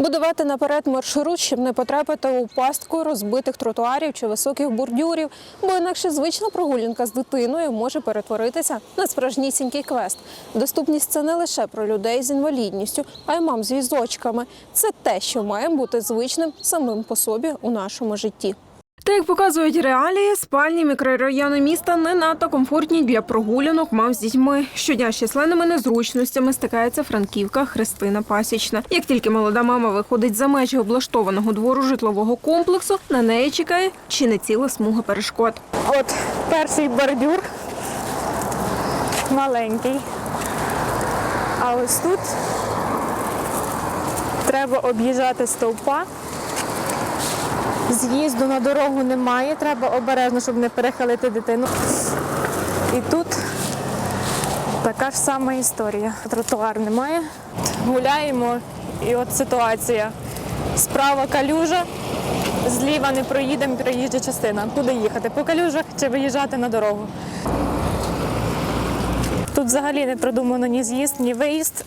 Будувати наперед маршрут, щоб не потрапити у пастку розбитих тротуарів чи високих бордюрів, бо інакше звична прогулянка з дитиною може перетворитися на справжнісінький квест. Доступність це не лише про людей з інвалідністю, а й мам з візочками. Це те, що має бути звичним самим по собі у нашому житті. Та як показують реалії, спальні мікрорайони міста не надто комфортні для прогулянок мам з дітьми. Щодня з численними незручностями стикається Франківка Христина Пасічна. Як тільки молода мама виходить за межі облаштованого двору житлового комплексу, на неї чекає чи не ціла смуга перешкод. От перший бордюр маленький. А ось тут треба об'їжджати стовпа. З'їзду на дорогу немає, треба обережно, щоб не перехилити дитину. І тут така ж сама історія. Тротуар немає. Гуляємо, і от ситуація. Справа калюжа, зліва не проїдемо проїжджа частина. Куди їхати? По калюжах чи виїжджати на дорогу? Тут взагалі не продумано ні з'їзд, ні виїзд.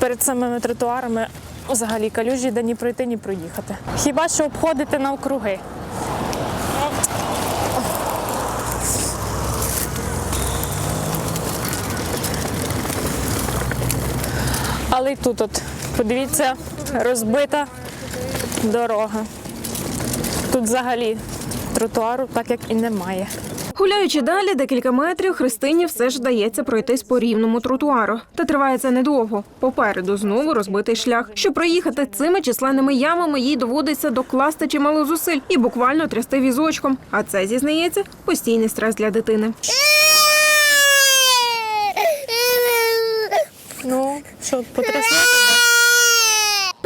Перед самими тротуарами взагалі калюжі, де ні пройти, ні проїхати. Хіба що обходити навкруги. Але й тут, от, подивіться, розбита дорога. Тут взагалі тротуару так як і немає. Гуляючи далі декілька метрів, Христині все ж вдається пройтись по рівному тротуару. Та триває це недовго. Попереду знову розбитий шлях. Щоб проїхати цими численними ямами, їй доводиться докласти чимало зусиль і буквально трясти візочком. А це зізнається постійний стрес для дитини. Ну, що, потрясли?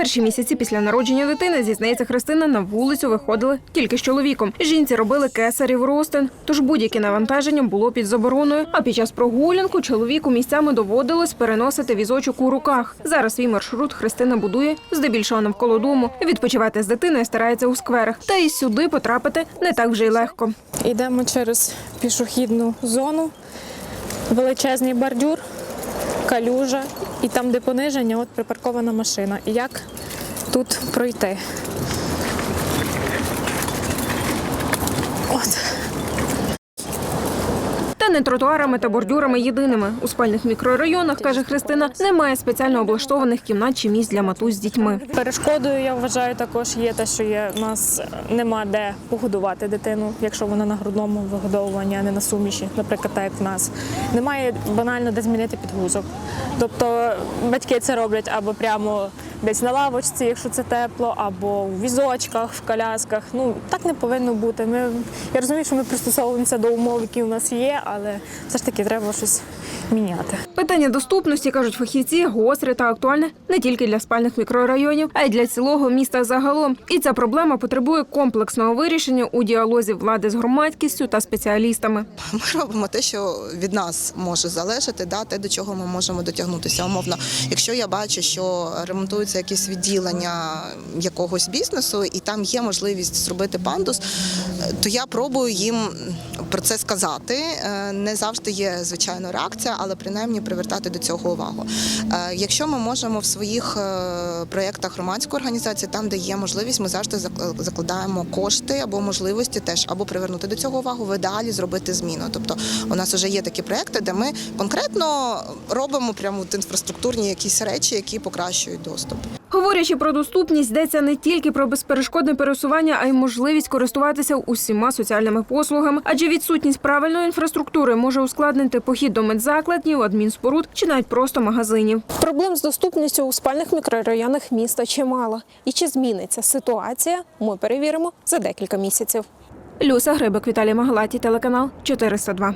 Перші місяці після народження дитини, зізнається Христина, на вулицю виходили тільки з чоловіком. Жінці робили кесарів ростин, тож будь-яке навантаження було під забороною. А під час прогулянку чоловіку місцями доводилось переносити візочок у руках. Зараз свій маршрут Христина будує здебільшого навколо дому. Відпочивати з дитиною старається у скверах. Та і сюди потрапити не так вже й легко. Йдемо через пішохідну зону, величезний бордюр, калюжа, і там, де пониження, от припаркована машина. І як тут пройти? Та не тротуарами та бордюрами єдиними. У спальних мікрорайонах, каже Христина, немає спеціально облаштованих кімнат чи місць для матусь з дітьми. Перешкодою, я вважаю, також є те, що є у нас нема де погодувати дитину, якщо вона на грудному вигодовуванні, а не на суміші, наприклад, так як в нас. Немає банально де змінити підгузок. Тобто батьки це роблять або прямо десь на лавочці, якщо це тепло, або в візочках, в колясках. Ну так не повинно бути. Ми я розумію, що ми пристосовуємося до умов, які у нас є, але все ж таки треба щось міняти. Питання доступності, кажуть фахівці, гостре та актуальне не тільки для спальних мікрорайонів, а й для цілого міста загалом. І ця проблема потребує комплексного вирішення у діалозі влади з громадськістю та спеціалістами. Ми робимо те, що від нас може залежати, да, те, до чого ми можемо дотягнутися. Умовно, якщо я бачу, що ремонтуються якісь відділення якогось бізнесу, і там є можливість зробити пандус, то я пробую їм про це сказати. Е, Не завжди є звичайно реакція, але принаймні привертати до цього увагу. Е, Якщо ми можемо в своїх е, проєктах громадської організації, там де є можливість, ми завжди зак- закладаємо кошти або можливості теж або привернути до цього увагу, в ідеалі зробити зміну. Тобто у нас вже є такі проекти, де ми конкретно робимо прямо інфраструктурні якісь речі, які покращують доступ. Говорячи про доступність, йдеться не тільки про безперешкодне пересування, а й можливість користуватися усіма соціальними послугами, адже відсутність правильної інфраструктури може ускладнити похід до медзакладів, адмінспоруд чи навіть просто магазинів. Проблем з доступністю у спальних мікрорайонах міста чимало. І чи зміниться ситуація? Ми перевіримо за декілька місяців. Люся Грибик, Віталій Магалаті, телеканал 402.